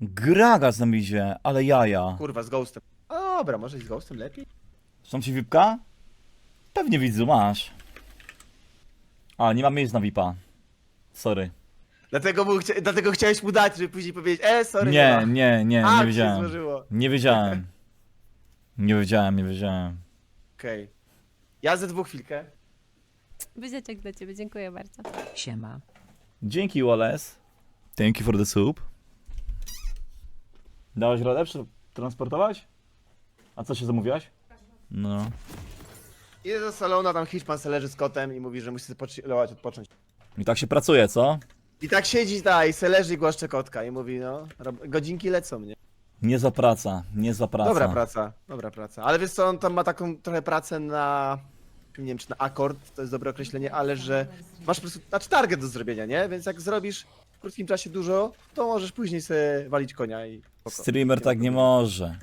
Gragas nam idzie, ale jaja. Kurwa, z Ghostem. Dobra, może i z Ghostem lepiej? Są ci VIPka? Pewnie widzu, masz. A, nie mam miejsc na VIPa. Sorry. Dlatego, mu chcia... Dlatego chciałeś mu dać, żeby później powiedzieć, e, sorry, Nie, ma. nie, nie, A, nie się wiedziałem. złożyło. Nie wiedziałem. Nie wiedziałem, nie wiedziałem. Okej. Ja ze dwóch chwilkę. Wyzieczek dla ciebie, dziękuję bardzo. Siema. Dzięki Wallace. Thank you for the soup. Dałeś radę transportować? A co się zamówiłaś? No. Idę do salonu, a tam Hiszpan se leży z kotem i mówi, że musi sobie pochillować, odpocząć. I tak się pracuje, co? I tak siedzi, i se leży i głaszcze kotka i mówi, no, rob... godzinki lecą, nie? Niezła praca, niezła praca. Dobra praca, dobra praca. Ale wiesz co, on tam ma taką trochę pracę na... Nie wiem, czy na akord, to jest dobre określenie, ale że masz po prostu, znaczy target do zrobienia, nie? Więc jak zrobisz krótkim czasie dużo, to możesz później sobie walić konia i... spoko. Streamer tak nie może.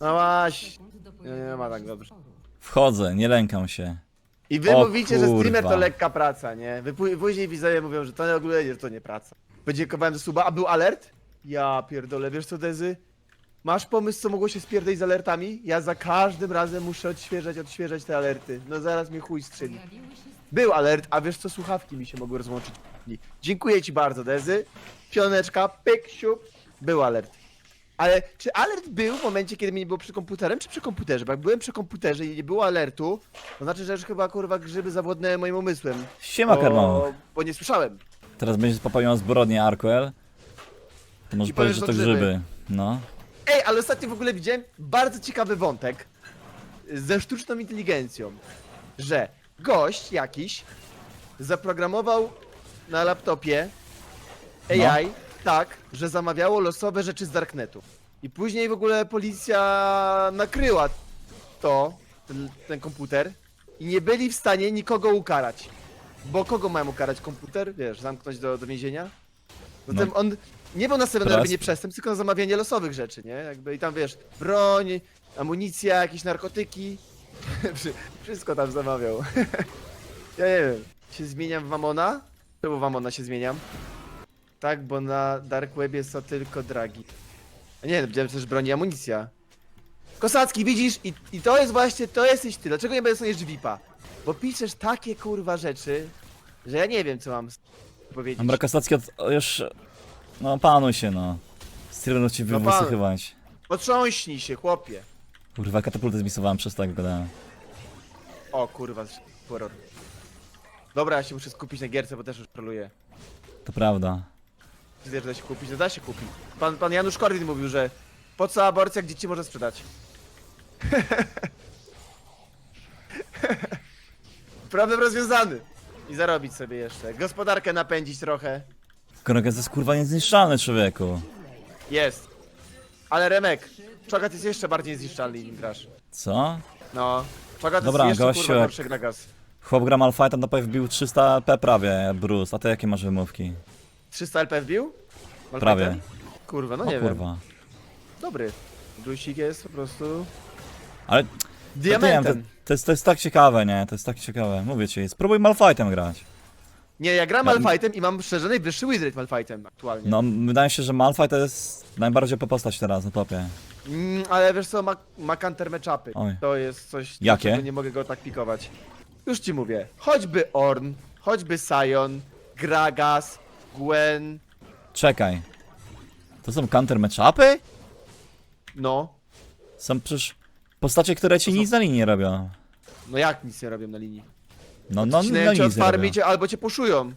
No właśnie, nie, nie ma tak dobrze. Wchodzę, nie lękam się. I wy O mówicie, że streamer to lekka praca, nie? Wy pó- później widzowie mówią, że to w ogóle nie, że to nie praca. Podziękowałem za suba, a był alert? Ja pierdolę, wiesz co Dezy? Masz pomysł, co mogło się spierdolić z alertami? Ja za każdym razem muszę odświeżać, odświeżać te alerty. No zaraz mnie chuj strzeli. Był alert, a wiesz co, słuchawki mi się mogły rozłączyć. Dziękuję ci bardzo, Dezy. Pioneczka, pyk, siup. Był alert. Ale czy alert był w momencie, kiedy mnie nie było przy komputerem, czy przy komputerze? Bo jak byłem przy komputerze i nie było alertu, to znaczy, że już chyba kurwa grzyby zawodnęły moim umysłem. Siema, Karmał. bo, bo nie słyszałem. Teraz będziesz popełniał zbrodnię, Arkwell. To może I powiedzieć, że to że grzyby. No. Ej, ale ostatnio w ogóle widziałem bardzo ciekawy wątek ze sztuczną inteligencją, że gość jakiś zaprogramował na laptopie AI tak, że zamawiało losowe rzeczy z Darknetu. I później w ogóle policja nakryła to, ten, ten komputer i nie byli w stanie nikogo ukarać. Bo kogo mają ukarać? Komputer? Wiesz, zamknąć do, do więzienia? Zatem No. on nie był nastawiony na Teraz- robienie przestępstw, tylko na zamawianie losowych rzeczy, nie? Jakby i tam wiesz, broń, amunicja, jakieś narkotyki. Wszy- Wszystko tam zamawiał. ja nie wiem. Się zmieniam w Mamona? Czemu w Mamona się zmieniam? Tak, bo na Dark Webie są tylko dragi. A nie, widziałem też broń i amunicja. Kosacki, widzisz? I, I to jest właśnie, to jesteś ty. Dlaczego nie będę sobie VIPa? Bo piszesz takie kurwa rzeczy, że ja nie wiem co mam powiedzieć. Ambra Kastacki od, o, już... No, panuj się, no. Streamer ci No, wysychywać. Potrząśnij się, chłopie. Kurwa, katapultę zmisowałem przez tak gadałem. O kurwa, horror. Dobra, ja się muszę skupić na gierce, bo też już troluję. To prawda. Widzę, że da się kupić, no da się kupić. Pan, pan Janusz Korwin mówił, że po co aborcja, jak dzieci można sprzedać? Problem rozwiązany. I zarobić sobie jeszcze. Gospodarkę napędzić trochę. Krogas jest kurwa niezniszczalny, człowieku. Jest. Ale Remek, Czogat jest jeszcze bardziej zniszczalny nim grasz. Co? No. Czogat Dobra, jest jeszcze gościu, kurwa jak- gorszy jak na gaz. Chłop gra Malfightem, to pewnie wbił 300 P prawie, Bruce. A ty jakie masz wymówki? 300 LP wbił? Malfightem? Prawie. Kurwa, no O nie wiem. kurwa. Dobry. Blusik jest po prostu... Ale to, nie wiem, to, Diamentem. to, jest, to jest tak ciekawe, nie? To jest tak ciekawe. Mówię ci, spróbuj Malfightem grać. Nie, ja gram Ja- Malfightem i mam szczerze najwyższy wizrate Malfightem aktualnie. No, wydaje się, że Malfight to jest najbardziej OP postać teraz na topie. Mm, ale wiesz co, ma, ma counter matchupy. Oj. To jest coś, Jakie? dlaczego nie mogę go tak pikować. Już ci mówię. Choćby Orn, choćby Sion, Gragas, Gwen, Czekaj. To są counter matchupy? no. Są przecież postacie, które ci nic na linii nie robią. No jak nic nie robią na linii? No, no, Ścinają no cię od nic nie robią. i cię, albo cię puszują.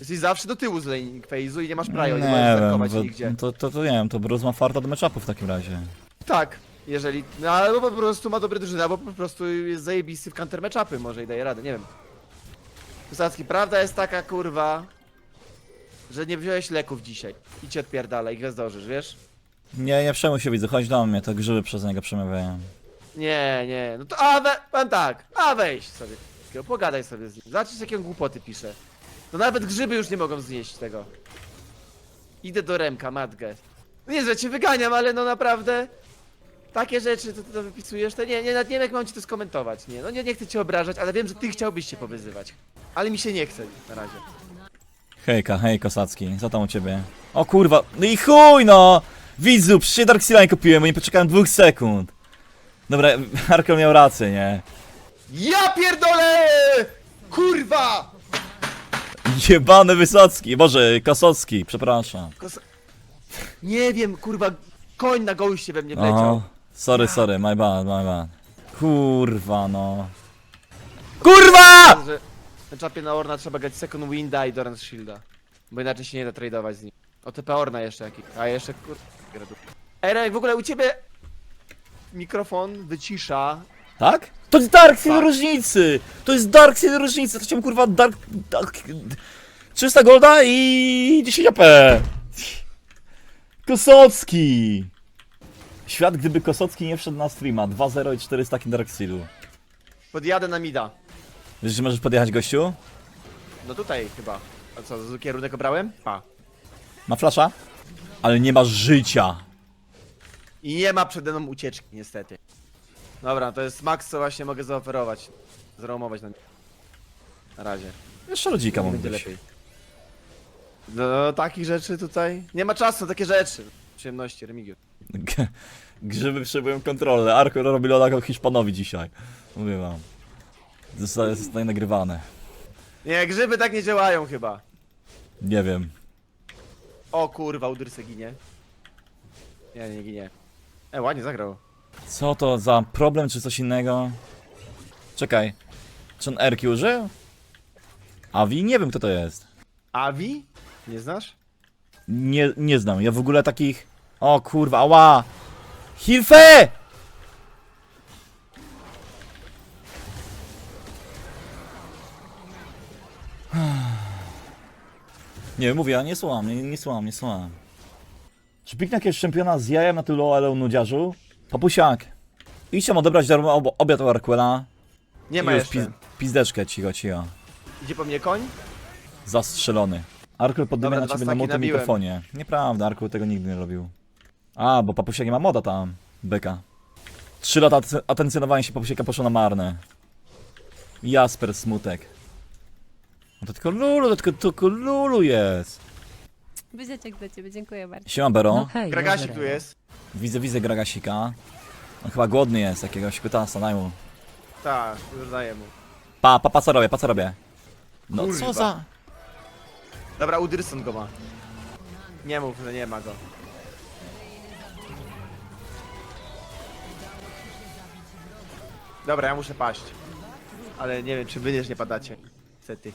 Jesteś zawsze do tyłu z lane phase'u i nie masz prajo, nie, możesz wiem, zakować bo, nigdzie. to, to, to nie wiem, to Bruce ma farta do matchupów w takim razie. Tak, jeżeli, no albo po prostu ma dobre drużyny, albo po prostu jest zajebisty w counter matchupy, może i daje radę, nie wiem. Kusacki, prawda jest taka, kurwa, że nie wziąłeś leków dzisiaj i cię odpierdala i gwiazdorzysz, wiesz? Nie, nie przejmuj się widzę, chodź do mnie, to grzyby przez niego przemawiają. Nie, nie, no to a we, pan tak, a weź sobie, takiego, pogadaj sobie z nim, zobaczysz jakie on głupoty pisze. To nawet grzyby już nie mogą znieść tego. Idę do Remka, matgę. No nie, że cię wyganiam, ale no naprawdę... Takie rzeczy, to ty to wypisujesz, to nie, nie, nawet nie wiem jak mam ci to skomentować, nie, no nie, nie chcę cię obrażać, ale wiem, że ty chciałbyś się powyzywać. Ale mi się nie chce na razie. Hejka, hej Kosacki, co tam u ciebie? O kurwa, no i chuj no! Widzu, przecież Dark Seala nie kupiłem, bo nie poczekałem dwóch sekund. Dobra, Arkel miał rację, nie? Ja pierdolę! Kurwa! Jebany Wysocki, Boże, Kosocki, przepraszam. Kos... Nie wiem, kurwa, koń na gołyście we mnie wleciał. Oho, sorry, sorry, my bad, my bad. Kurwa, no. KURWA! Że na czapie na Orna trzeba grać Second Winda i Doran Shielda. Bo inaczej się nie da tradeować z nim. O TP Orna jeszcze jakiś. A jeszcze kur... Ej, w ogóle u ciebie mikrofon wycisza. Tak? To jest Dark Seal Tak. różnicy! To jest Dark Seal różnicy, to chciałem kurwa Dark... dark 300 golda i 10 AP! Kosocki! Świat gdyby Kosocki nie wszedł na streama, 2-0 i 4 staki Dark Sealu. Podjadę na mida. Wiesz, że możesz podjechać gościu? No tutaj chyba. A co, z kierunek obrałem? Pa. Ma flasza? Ale nie masz życia. I nie ma przede mną ucieczki, niestety. Dobra, to jest max, co właśnie mogę zaoferować. Zromować na Na razie. Jeszcze rodzika mógł Będzie być. lepiej. No, takich rzeczy tutaj. Nie ma czasu, na takie rzeczy. Przyjemności, Remigiusz. G- Grzyby przyjmują kontrolę. Arko robi loda Hiszpanowi dzisiaj. Mówię wam. Zostaje, zostaje nagrywane. Nie, grzyby tak nie działają chyba. Nie wiem. O kurwa, Udrysy ginie. Nie, nie ginie. E, ładnie zagrał. Co to za problem, czy coś innego? Czekaj. Czy on Erki użył? Avi? Nie wiem kto to jest. Avi? Nie znasz? Nie, nie znam. Ja w ogóle takich... O kurwa, ała! Hilfe! Nie, mówię, ja nie słucham, nie, nie słucham, nie słucham. Czy piknie jakiegoś czempiona z jajem na tylu ale nudziarzu? Papusiak, idź tam odebrać darmo ob obiad u Arquela. Nie I ma już jeszcze. piz pizdeczkę, cicho, cicho. Idzie po mnie koń? Zastrzelony. Arkel poddymi Dobra, na dwa ciebie na staki nabiłem. mikrofonie. Nieprawda, Arkel tego nigdy nie robił. A, bo papusia nie ma moda tam. Beka. Trzy lata aten- atencjonowania się papusieka poszło na marne. Jasper Smutek. No to tylko Lulu, to tylko, tylko Lulu jest. Buziaczek dla ciebie, dziękuję bardzo. Siema Bero. No hej, Gragasik dobra. tu jest. Widzę, widzę Gragasika. On chyba głodny jest, jakiegoś pytasa, daj mu. Tak, już daję mu. Pa, pa, pa, co robię, pa, co robię? No Kurwa. co za... Dobra, Udrysson go ma. Nie mów, że nie ma go. Dobra, ja muszę paść. Ale nie wiem, czy wy też nie padacie. Niestety.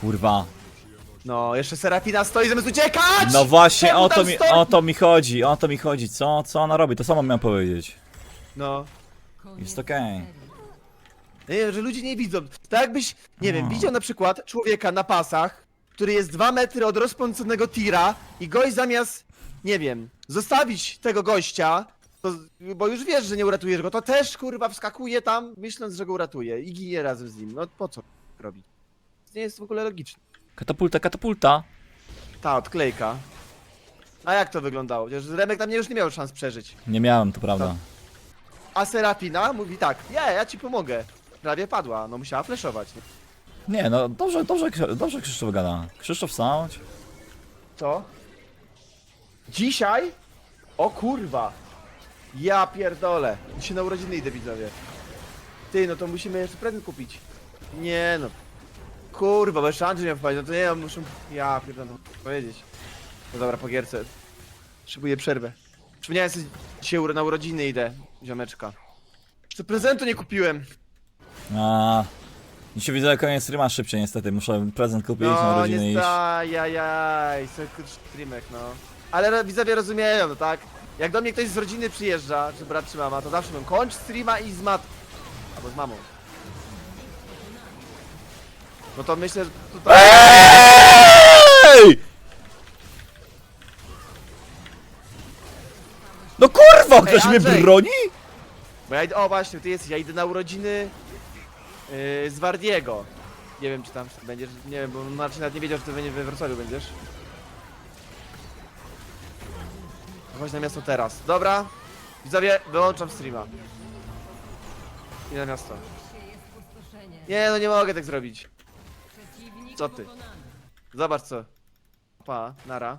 Kurwa. No, jeszcze Serafina stoi zamiast uciekać! No właśnie, Czemu o to, tam mi, stoi? o to mi chodzi, o to mi chodzi. Co, co ona robi? To samo miałem powiedzieć. No. Jest okej. Nie wiem, że ludzie nie widzą. Tak jakbyś, nie wiem, No. widział na przykład człowieka na pasach, który jest 2 metry od rozpędzonego tira i gość zamiast, nie wiem, zostawić tego gościa, to, bo już wiesz, że nie uratujesz go, to też kurwa wskakuje tam, myśląc, że go uratuje i ginie razem z nim. No po co robić? To nie jest w ogóle logiczne. Katapulta, katapulta. Ta odklejka. A jak to wyglądało? Przecież Remek mnie już nie miał szans przeżyć. Nie miałem, to prawda. A Serafina mówi tak, nie, ja ci pomogę. Prawie padła, no musiała flashować. nie? Nie, no dobrze, dobrze, dobrze Krzysztof gada. Krzysztof Sound. Co? Dzisiaj? O kurwa! Ja pierdolę. Dzisiaj na urodziny idę widzowie. Ty, no to musimy jeszcze prezent kupić. Nie no. Kurwa, bo jeszcze Andrzej miał wpaść, no to nie, ja muszę... Ja pierdolę, powiedzieć. No dobra, po gierce. Szykuję przerwę. Przypomniałem sobie, dzisiaj uro- na urodziny idę, ziomeczka. Jeszcze prezentu nie kupiłem. A, Dzisiaj widzę koniec streama szybciej niestety. Muszę prezent kupić na No, nie iść. ajajaj, streamek, no. Ale ro- widzowie rozumieją, no tak? Jak do mnie ktoś z rodziny przyjeżdża, czy brat czy mama, to zawsze mówią, kończ streama i z mat... Albo z mamą. No to myślę, że tutaj... Ej! No kurwa, ktoś mnie Andrzej! broni? Bo ja idę, o właśnie, ty jesteś, ja idę na urodziny yy, z Wardiego. Nie wiem, czy tam będziesz, nie wiem, bo Marcin nawet nie wiedział, że ty będzie we Wrocławiu będziesz. Chodź na miasto teraz. Dobra, widzowie, wyłączam streama. I na miasto. Nie, no nie mogę tak zrobić. Co ty? Zobacz co. Pa, nara.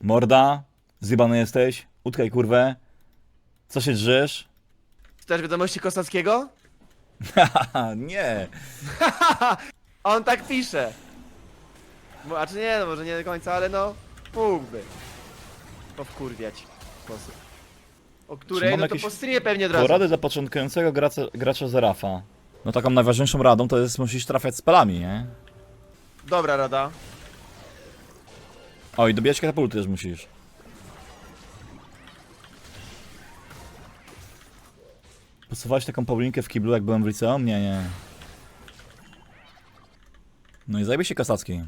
Morda, zjebany jesteś, utkaj kurwę. Co się drzesz? Też wiadomości Kosackiego? Haha, nie. On tak pisze. A czy nie, no może nie do końca, ale no mógłby. Powkurwiać w sposób. O której, mam no to jakieś po streamie pewnie od razu. Porady dla początkującego gracza, gracza Zerafa. No taką najważniejszą radą to jest musisz trafiać spelami, nie? Dobra rada. O i dobijać katapulty też musisz. Posuwałeś taką Paulinkę w kiblu jak byłem w liceum? Nie, nie. No i zajmie się Kasacki.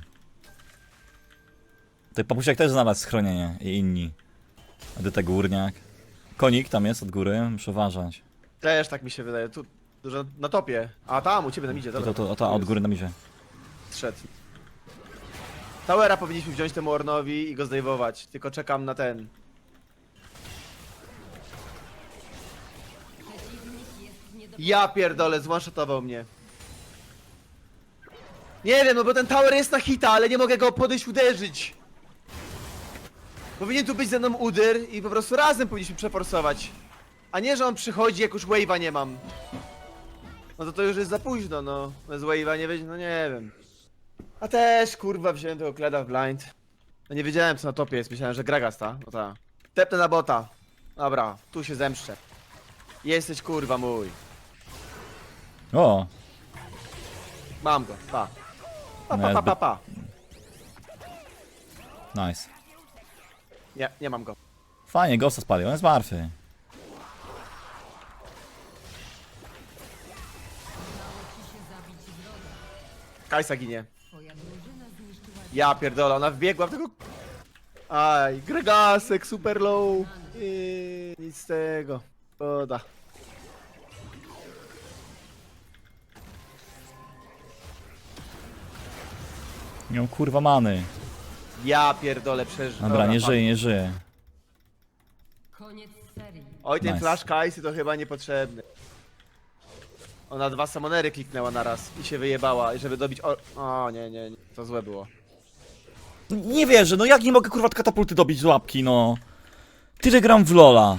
Tutaj papusiak też znalazł schronienie i inni. Edyta Górniak. Konik tam jest od góry, muszę uważać. Też tak mi się wydaje. Tu dużo na topie. A tam u ciebie tam idzie, To, dobra. to, to, to od góry nam idzie. Zszedł. Towera powinniśmy wziąć temu Ornowi i go zdejmować. Tylko czekam na ten. Ja pierdolę, zwanshotował mnie. Nie wiem, no bo ten tower jest na hita, ale nie mogę go podejść uderzyć. Powinien tu być ze mną udyr i po prostu razem powinniśmy przeforsować. A nie, że on przychodzi, jak już wave'a nie mam. No to to już jest za późno, no. Bez wave'a nie będzie, no nie wiem. A też, kurwa, wziąłem tego kleda w blind. No nie wiedziałem, co na topie jest, myślałem, że Gragas ta. No ta. Tepnę na bota. Dobra, tu się zemszczę. Jesteś, kurwa, mój. O! Mam go, pa. Pa, No pa, ja pa, pa, pa. Nice. Nie, nie mam go. Fajnie, Ghosta spalił, on jest martwy. Kajsa ginie. Ja pierdolę, ona wbiegła w tego... Aj, Gregasek, super low. I nic z tego. Szkoda. Nie mam kurwa many. Ja pierdolę, przeżył. Dobra, nie żyje, nie żyje. Koniec serii. Oj, ten Nice. flash Kajsy to chyba niepotrzebny. Ona dwa samonery kliknęła naraz i się wyjebała, żeby dobić o... O, nie, nie, nie, to złe było. Nie wierzę, no jak nie mogę kurwa katapulty dobić z łapki, no. Tyle gram w Lola.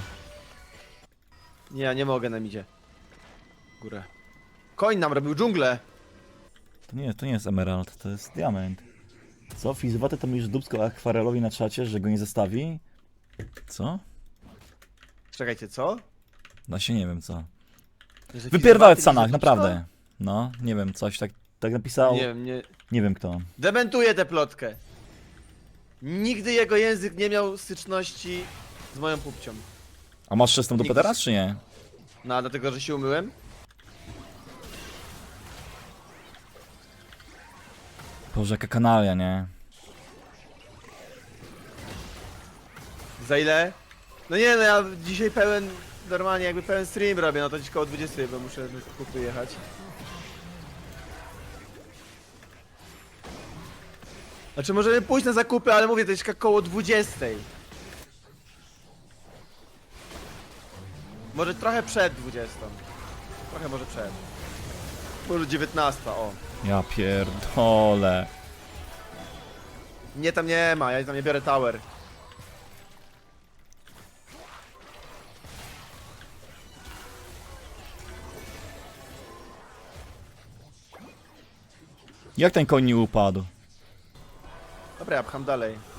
Nie, ja nie mogę na midzie. Górę. Koń nam robił dżunglę. To nie, to nie jest emerald, to jest diament. Co? Fizywatę to mówisz dubsko akwarelowi na czacie, że go nie zostawi? Co? Czekajcie, co? No się nie wiem co. Że Wypierdalać fizywaty Sanach, nie naprawdę. No, nie wiem, coś tak, tak napisał. Nie wiem, nie... Nie wiem kto. Dementuję tę plotkę. Nigdy jego język nie miał styczności z moją pupcią. A masz czystą dupę teraz, czy nie? No, a dlatego, że się umyłem? Boże, jaka kanalia, nie? Za ile? No nie, no ja dzisiaj pełen, normalnie jakby pełen stream robię, no to dziś koło 20, bo muszę na zakupy jechać. Znaczy możemy pójść na zakupy, ale mówię, to jest koło 20. Może trochę przed 20. Trochę może przed. Może 19, o. Ja pierdolę. Nie tam nie ma, ja tam nie biorę tower. Jak ten koń nie upadł? Dobra, ja pcham dalej.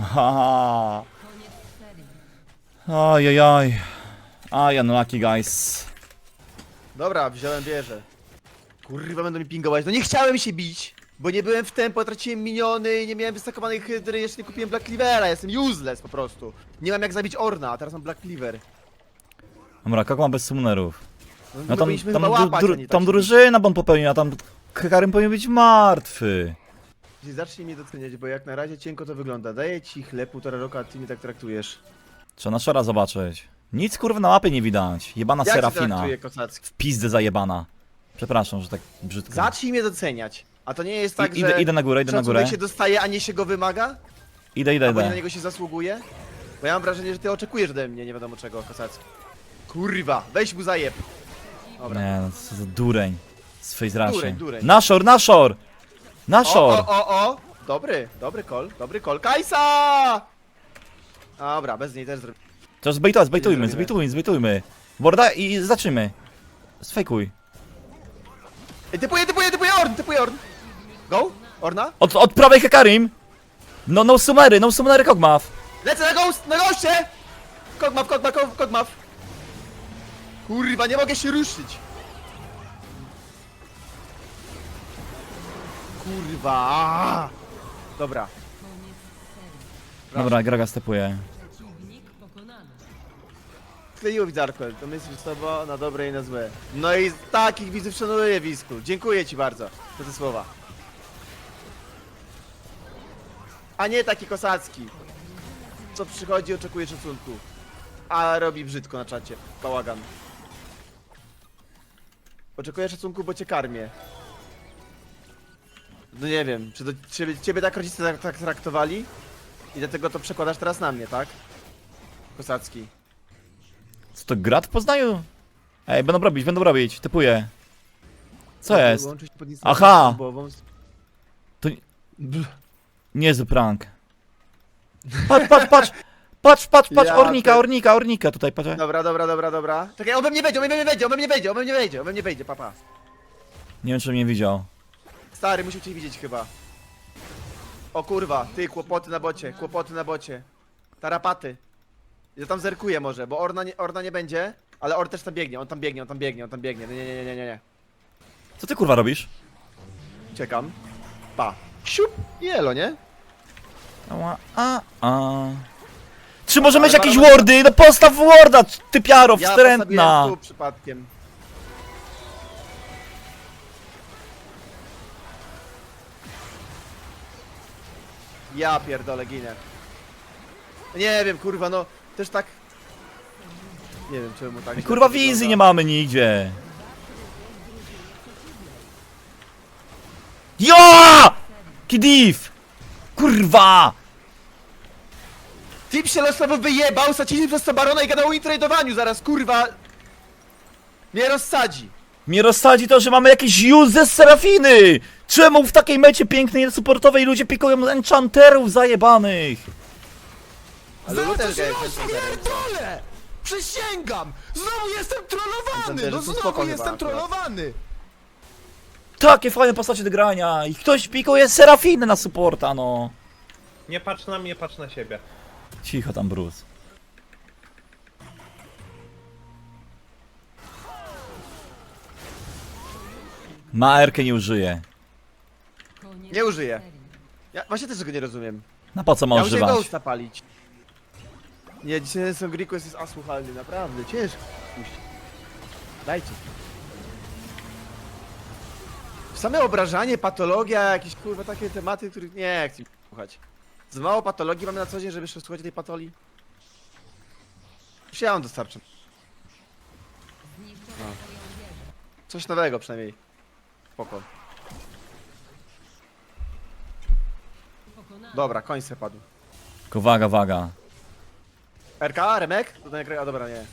Haha. Ajajaj. Aj, unlucky guys. Dobra, wziąłem wieżę. Kurwa, będą mi pingować. No nie chciałem się bić, bo nie byłem w tempo, traciłem miniony, nie miałem wystakowanej hydry, jeszcze nie kupiłem Black Cleavera, jestem useless po prostu. Nie mam jak zabić Orna, a teraz mam Black Cleaver. Dobra, jak mam bez summonerów? No, No my tam, powinniśmy tam, chyba dru, łapać, dru, tak tam się drużyna bon popełnił, a tam Karim powinien być martwy. Zacznij mnie doceniać, bo jak na razie cienko to wygląda. Daję ci chleb półtora roku, a ty mnie tak traktujesz. Trzeba na szora zobaczyć. Nic kurwa na łapie nie widać. Jebana Jak cię Serafina. Kosacki? W pizdę zajebana. Przepraszam, że tak brzydko. Zacznij mnie doceniać. A to nie jest tak, I, że idę, idę na górę, idę na szacunek górę. się dostaje, a nie się go wymaga? Idę, idę, Albo nie na idę. niego się zasługuje? Bo ja mam wrażenie, że ty oczekujesz ode mnie nie wiadomo czego, Kosacki. Kurwa, weź mu zajeb. Dobra. Nie no, co za dureń. Z face. Dureń, dureń. Naszor, naszor! O, Naszor! o, o, o! Dobry, dobry kol, dobry kol. Kajsa! Dobra, bez niej też zrobię. To zbejtujmy, zbejtujmy, zrobimy. zbejtujmy, zbejtujmy. Borda i zaczymy. Sfejkuj. Ej, typuję, typuję, typuję Orn, typuję Orn. Go? Orna? Od, od prawej Hekarim! No, no sumery, no sumery Kogmaw. Lecę na ghost, na goście! Kogmaf, kogmaf, kog- kogmaf. Kurwa, nie mogę się ruszyć. Kurwa. aaa. Dobra. Dobra, Graga stepuje. Przeciwnik pokonany. Kleiło widzarko, to myślisz z tobą na dobre i na złe. No i takich widzów szanuję, Wisku. Dziękuję ci bardzo za te słowa. A nie taki kosacki. Co przychodzi, oczekuje szacunku. A robi brzydko na czacie. Bałagan. Oczekuję szacunku, bo cię karmię. No nie wiem, czy do ciebie, ciebie tak rodzice tak, tak traktowali? I dlatego to przekładasz teraz na mnie, tak? Kosacki. Co to, grat w Poznaniu? Ej, będą robić, będą robić, typuję. Co jest? Łączy się pod Instagram Aha! Niezły prank. Patrz, patrz, patrz! Patrz, patrz, patrz, Ja ornika, ornika, ornika tutaj, patrz. Dobra, dobra, dobra, dobra. Czekaj, on we mnie wejdzie, on we mnie wejdzie, on we mnie wejdzie, on we mnie wejdzie, on we mnie wejdzie, papa. Nie wiem, czy mnie widział. Stary, musiał cię widzieć chyba. O kurwa, ty, kłopoty na bocie, kłopoty na bocie. Tarapaty. Ja tam zerkuję może, bo Orna nie, Orna nie będzie, ale Or też tam biegnie, on tam biegnie, on tam biegnie, on tam biegnie. Nie, nie, nie, nie, nie, nie. Co ty kurwa robisz? Czekam. Pa. Siup, i elo, nie? Ała, a, a. Czy możemy mieć Ale jakieś wordy? No postaw worda, ty piaro, Ja wstrętna! postawiłem tu przypadkiem. Ja pierdolę, ginę. Nie wiem, kurwa, no, też tak... Nie wiem, czemu tak... źle Kurwa to wizji wygląda. nie mamy nigdzie. Ja! Kidiv! Kurwa! Tip się losowo wyjebał, sacili przez to barona i gadał o intradowaniu, zaraz, kurwa... Mnie rozsadzi. Mnie rozsadzi to, że mamy jakieś use z Serafiny! Czemu w takiej mecie pięknej, supportowej ludzie pikują enchanterów zajebanych? Ale Zaraz jest rozpierdolę! Przysięgam! Znowu jestem trollowany! Enchanterzy No są spoko znowu chyba jestem akurat. trollowany! Takie fajne postacie do grania i ktoś pikuje Serafiny na supporta, no. Nie patrz na mnie, patrz na siebie. Cicho tam, Bruce. Ma Erkę nie użyje. Nie użyję. Ja właśnie też tego nie rozumiem. Na po co ma Ja muszę używać? Ghosta palić. Nie, dzisiaj są Request jest asłuchalny, naprawdę, ciężko. Puść. Dajcie. Same obrażanie, patologia, jakieś kurwa takie tematy, których nie chcę słuchać. Za mało patologii mamy na co dzień, żeby jeszcze słuchać tej patolii? Już ja. Zniszczono swoją wieżę. Coś nowego przynajmniej. Spoko. Dobra, koń se padł. Tylko waga, waga. RK, Remek? To ten A dobra, nie.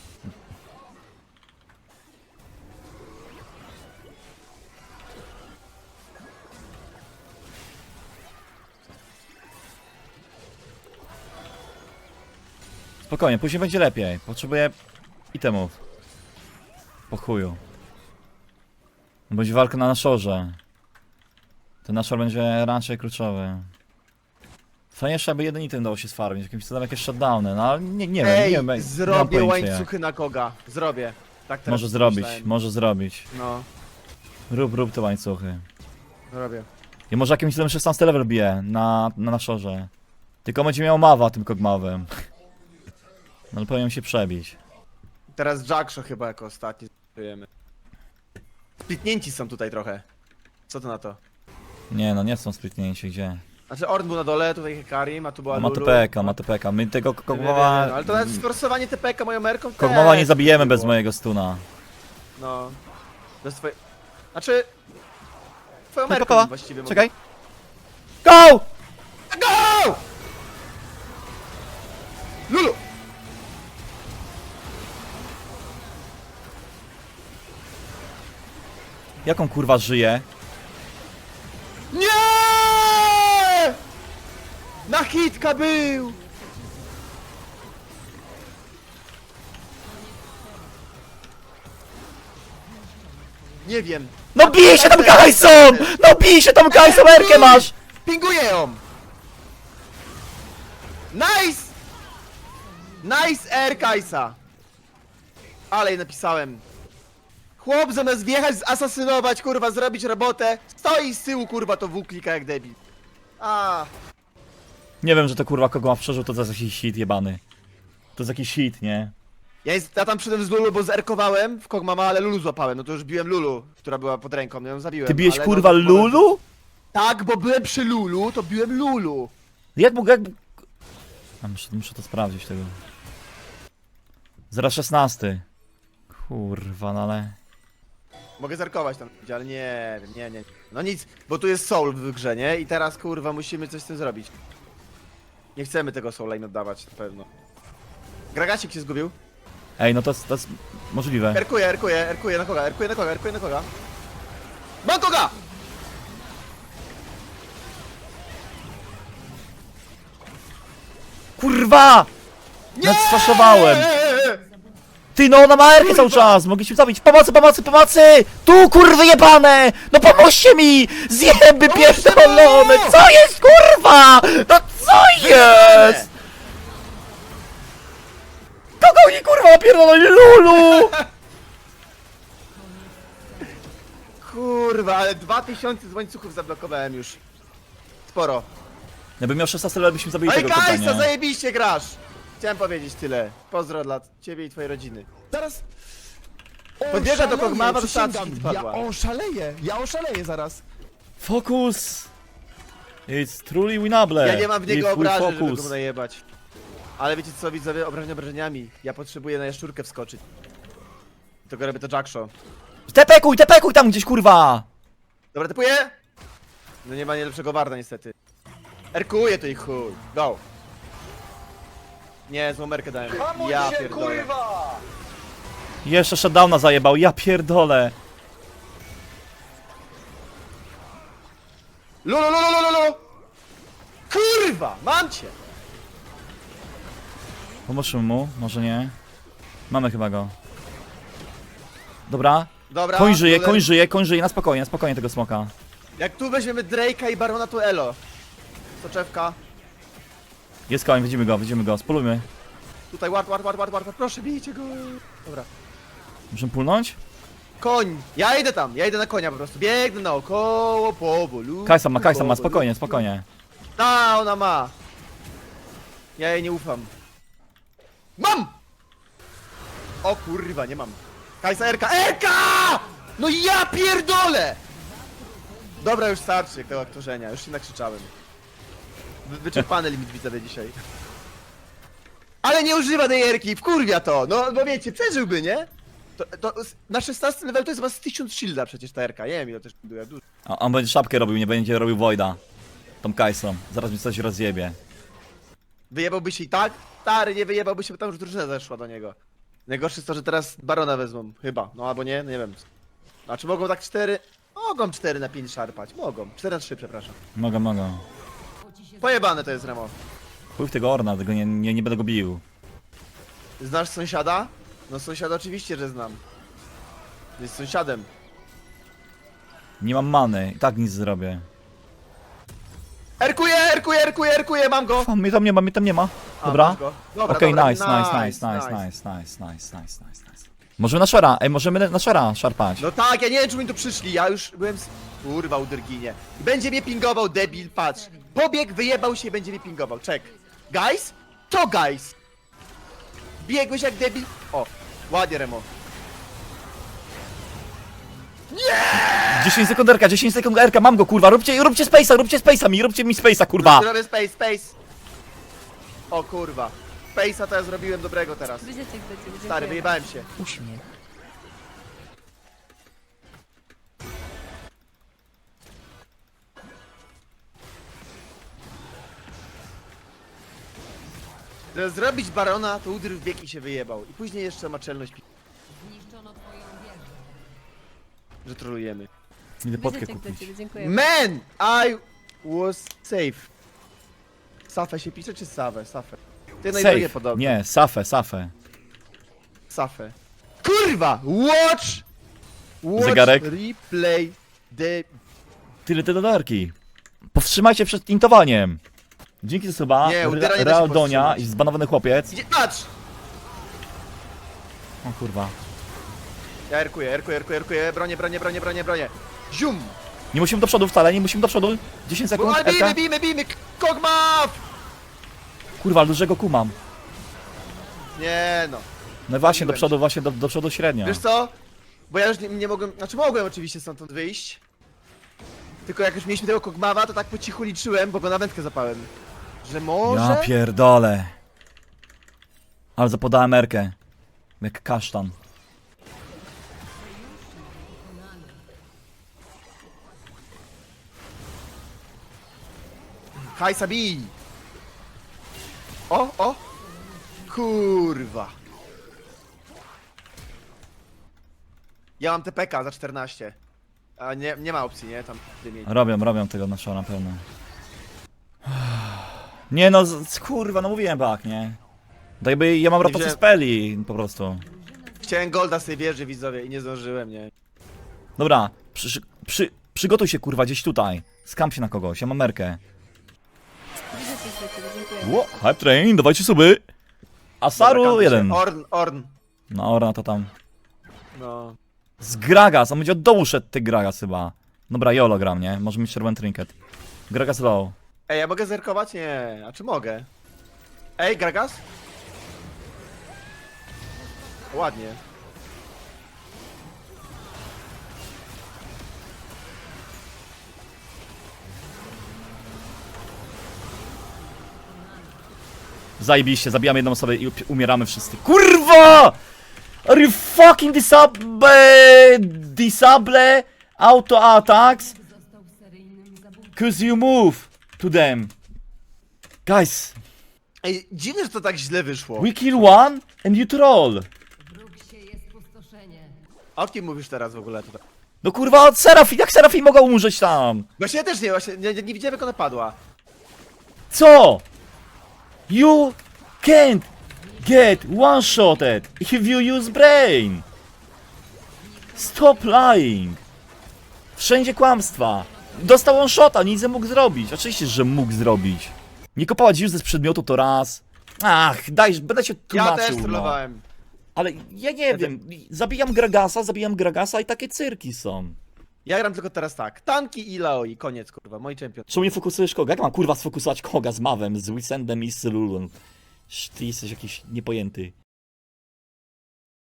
Spokojnie, później będzie lepiej. Potrzebuję itemów. Po chuju. Będzie walka na naszorze. Ten naszor będzie raczej kluczowy. Fajnie jeszcze, aby jeden item dało się sfarmić, jakimś cudem jakieś shutdowny, no ale nie, nie wiem, Ej, nie wiem. nie mam zrobię pojęcia jak. łańcuchy na koga. Zrobię. Tak teraz Może zrobić, może zrobić. No, Rób, rób te łańcuchy. zrobię. I może jakimś cudem 16 level bije na, na naszorze. Tylko będzie miał mawa tym kogmawem. No ale powinien się przebić. Teraz Jackshaw chyba jako ostatni zdecydujemy. Splitnięci są tutaj trochę. Co to na to? Nie no, nie są splitnięci, gdzie? Znaczy Orn był na dole, tutaj Hekarim, a tu była Ma Lulu. TPK, ma TPK. My tego wiem, wiem, kogmawa... Ale to nawet sforsowanie TPK moją merką też nie zabijemy było. bez mojego stuna. No. Bez twojej... Znaczy... Twoją merką właściwie mogę- Czekaj. Go! Go! Lulu! Jaką kurwa żyje? Na hitka był! Nie wiem. No bij się tam Kajsą! No bij się tam Kajsą, Erkę masz! Pinguję ją! Nice! Nice air Kajsa! Ale jej napisałem. Chłop zamiast wjechać, zasasynować, kurwa, zrobić robotę, stoi z tyłu, kurwa, to W klika jak debil. A, Nie wiem, że to kurwa kogo ma w przeżył, to jest jakiś hit jebany. To jest jakiś hit, nie? ja, jest, ja tam przyszedłem z Lulu, bo zerkowałem w Kogmama, ale Lulu złapałem, no to już biłem Lulu, która była pod ręką, no ją zabiłem. Ty bijesz ale kurwa no, to- Lulu? Tak, bo byłem przy Lulu, to biłem Lulu. Jak mógł, jak... A muszę, muszę to sprawdzić tego. 016. Kurwa, no ale... Mogę zerkować tam, ale nie wiem, nie, nie. No nic, bo tu jest soul w grze, nie? I teraz kurwa musimy coś z tym zrobić. Nie chcemy tego soula im oddawać, na pewno. Gragacik się zgubił. Ej, no to jest, to jest możliwe. Erkuję, erkuję, erkuję na koga, erkuję na koga, erkuję na koga. Mam koga! Kurwa! Nadsfaszowałem! Ty no, ona ma erkę cały czas! Mogliśmy zabić! Pomocy, pomocy, pomocy! Tu kurwy jebane! No pomóżcie mi! Zjeby pierdolone! Co jest kurwa? No co jest? Kogo oni kurwa pierdolili Lulu? Kurwa, ale 2000 z łańcuchów zablokowałem już. Sporo. Jakbym miał 16 lat, byśmy zabili Ej, tego Kajsa, zajebiście grasz! Chciałem powiedzieć tyle. Pozdro dla ciebie i twojej rodziny. Zaraz... Podbiega do Oszaleję, Kog'Mawa, to przysięgam. stacji spadła. Ja oszaleję, ja oszaleję zaraz. Focus! It's truly winnable. Ja nie mam w niego if we obrażeń, żeby focus. go najebać. Ale wiecie co, widzowie, obrażenia obrażeniami. Ja potrzebuję na jaszczurkę wskoczyć. Tylko robię to Jackshaw. Tepekuj, tepekuj tam gdzieś kurwa! Dobra, typuję! No nie ma nie lepszego warda niestety. Erkuję to i chuj. Go! Nie, złą merkę dałem. Ja pierdolę. Jeszcze shutdowna zajebał, ja pierdolę. Lulu, lulu, lulu, lulu! Kurwa! Mam cię! Pomóżmy mu, może nie. Mamy chyba go. Dobra. Dobra. Koń żyje, koń żyje, koń żyje, na spokojnie, na spokojnie tego smoka. Jak tu weźmiemy Drake'a i Barona, to elo. Soczewka. Jest koń, widzimy go, widzimy go, spolujmy. Tutaj ward, ward, ward, ward, ward. Proszę, bijcie go. Dobra. Możemy pulnąć? Koń! Ja idę tam, ja idę na konia po prostu. Biegnę naokoło, powolu. Kajsa ma, Kajsa ma, spokojnie, spokojnie. Ta, ona ma. Ja jej nie ufam. Mam! O kurwa, nie mam. Kajsa Erka. Erka! No ja pierdolę! Dobra, już starczy tego aktorzenia, już się nakrzyczałem. Wy, wyczerpany limit widzowie dzisiaj. Ale nie używa tej Erki, wkurwia to! No, bo wiecie, przeżyłby, nie? To, to na 16 level to jest chyba z 1000 shielda przecież ta Erka, nie wiem ile też buduje, dużo. A on będzie szapkę robił, nie będzie robił Voida. Tą Kajsą. Zaraz mi coś rozjebie. Wyjebałby się i tak? Stary, nie wyjebałby się, bo tam już drużyna zeszła do niego. Najgorsze jest to, że teraz Barona wezmą, chyba. No albo nie, nie wiem. A czy mogą tak 4? Mogą 4 na 5 szarpać, mogą. 4 na 3, przepraszam. Mogę, mogę. Pojebane to jest Remo. Chuj w tego Orna, tego nie, nie, nie będę go bił. Znasz sąsiada? No sąsiada oczywiście, że znam. Jest sąsiadem. Nie mam many, i tak nic zrobię. Erkuję, erkuję, erkuję, erkuję, mam go! A, mnie tam nie ma, mnie tam nie ma. A, Dobra. masz go. Dobra, Okej, dobra, nice, nice, nice, nice, nice, nice, nice, nice, nice, nice. Możemy na Shara, ej, możemy na Shara szarpać. No tak, ja nie wiem, czy mi tu przyszli, ja już byłem... s- Kurwa, uderginie. Będzie mnie pingował, debil, patrz. Pobieg, wyjebał się i będzie mnie pingował, czek. Guys? To guys! Biegłeś jak debil... O, ładnie, Remo. 10 sekund RK, 10 sekund RK, mam go kurwa, róbcie, róbcie space'a, róbcie space'a mi, róbcie mi space'a kurwa. Robię space, space. O kurwa. Space'a to ja zrobiłem dobrego teraz. Wyzieczek do ciebie, dziękuję. Stary, wyjebałem się. Uśmiech. Zrobić barona, to udry w bieg i się wyjebał. I później jeszcze ma czelność, pi- Zniszczono twoją wieżę. że trolujemy. Idę potkę Buziaczek dla kupić. ciebie, dziękuję. Man! I was safe. Safę się pisze, czy? Safę. Ty na drugie Safe. podobnie. Nie, safę, safę. Safę. Kurwa! Watch! Watch Zegarek? replay the... Tyle te dolarki. Powstrzymajcie przed intowaniem. Dzięki za suba, Nie, udera nie da się Real Donia powstrzymać. i zbanowany chłopiec. Gdzie? Patrz! O kurwa. Ja erkuję, erkuję, erkuję, erkuję. Bronię, bronię, bronię, bronię, bronię. Zium! Nie musimy do przodu wcale, nie musimy do przodu. 10 sekund, Ale bijmy, bijmy, bijmy! Kogmaw! Kurwa, ale dużego kumam. Nie no. No właśnie, do Zabiłem przodu, właśnie do, do przodu średnio. Wiesz co? Bo ja już nie, nie mogłem, znaczy mogłem oczywiście stamtąd wyjść. Tylko jak już mieliśmy tego Kogmawa, to tak po cichu liczyłem, bo go na wędkę zapałem. Że może... Ja pierdolę. Ale zapodałem Erkę. Jak kasztan. Haj, Sabi! O, o! Kurwa! Ja mam TPK za 14. A nie, nie ma opcji, nie? Tam ty mieć. Robią, robią tego na show na pewno. Nie no, z, kurwa, no mówiłem bak, nie? Tak jakby ja mam rotację wziąłem- speli, po prostu. Chciałem golda z tej wieży, widzowie, i nie zdążyłem, nie? Dobra, przy, przy, przygotuj się kurwa gdzieś tutaj. Skam się na kogoś, ja mam merkę. Dziękuję. Ło, hype train, dawajcie suby. Asaru Dobra, jeden. Orn, Orn. No ora to tam. No. Z Gragas, on będzie od dołu szedł ty Gragas chyba. Dobra, Jolo gram, nie? Może mieć czerwony trinket. Gragas low. Ej, ja mogę zerkować? Nie. A czy mogę? Ej, Gragas? Ładnie. Zajebiście, zabijamy jedną osobę i umieramy wszyscy. KURWA! Are you fucking disable... Disable auto attacks? Cause you move to them. Guys, Ej, dziwne, że to tak źle wyszło. we kill one and you troll. Spustoszenie. O kim mówisz teraz w ogóle tutaj? No kurwa, od Serafin, jak Serafin mogła umrzeć tam? Właśnie ja też nie, właśnie nie, nie widziałem jak ona padła. Co? You can't get one-shotted if you use brain. Stop lying. Wszędzie kłamstwa. Dostał one-shota, nic nie mógł zrobić. Oczywiście, że mógł zrobić. Nie kopać już ze przedmiotu to raz. Ach, daj, będę się Ja tłumaczył. też no. trollowałem. Ale ja nie wiem, zabijam Gragasa, zabijam Gragasa i takie cyrki są. Ja gram tylko teraz tak. Tanki i Laoi, koniec kurwa, moi czempion. Czemu nie fokusujesz koga? Jak mam kurwa sfokusować koga z Mawem, z Wisendem i z Lulun? Ty jesteś jakiś niepojęty.